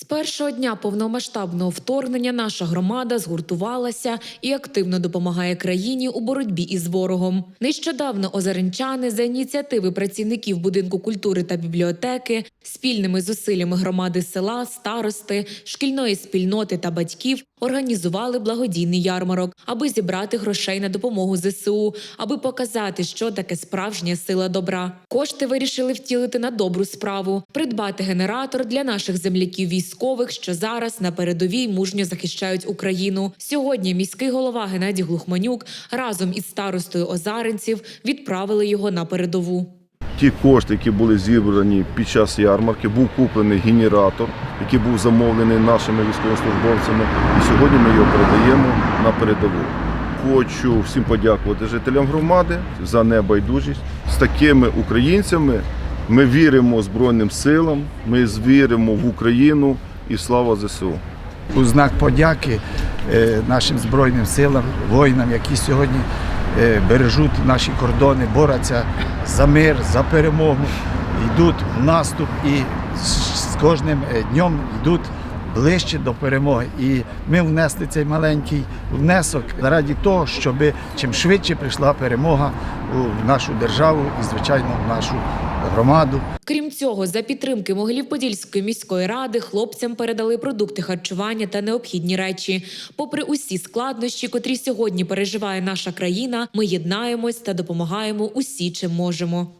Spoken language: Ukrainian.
З першого дня повномасштабного вторгнення наша громада згуртувалася і активно допомагає країні у боротьбі із ворогом. Нещодавно озаренчани за ініціативи працівників будинку культури та бібліотеки спільними зусиллями громади села, старости, шкільної спільноти та батьків організували благодійний ярмарок, аби зібрати грошей на допомогу ЗСУ, аби показати, що таке справжня сила добра. Кошти вирішили втілити на добру справу, придбати генератор для наших земляків військових, що зараз на передовій мужньо захищають Україну. Сьогодні міський голова Геннадій Глухманюк разом із старостою озаренців відправили його на передову. Ті кошти, які були зібрані під час ярмарки, був куплений генератор, який був замовлений нашими військовослужбовцями. І сьогодні ми його передаємо на передову. Хочу всім подякувати жителям громади за небайдужість. З такими українцями ми віримо Збройним силам, ми віримо в Україну і слава ЗСУ. у знак подяки е, нашим збройним силам, воїнам, які сьогодні е, бережуть наші кордони, борються за мир, за перемогу, йдуть в наступ і з кожним е, днем йдуть ближче до перемоги. І ми внесли цей маленький внесок заради того, щоб чим швидше прийшла перемога у нашу державу і, звичайно, в нашу громаду. Крім цього, за підтримки Могилів-Подільської міської ради хлопцям передали продукти харчування та необхідні речі. Попри усі складнощі, котрі сьогодні переживає наша країна, ми єднаємось та допомагаємо усі, чим можемо.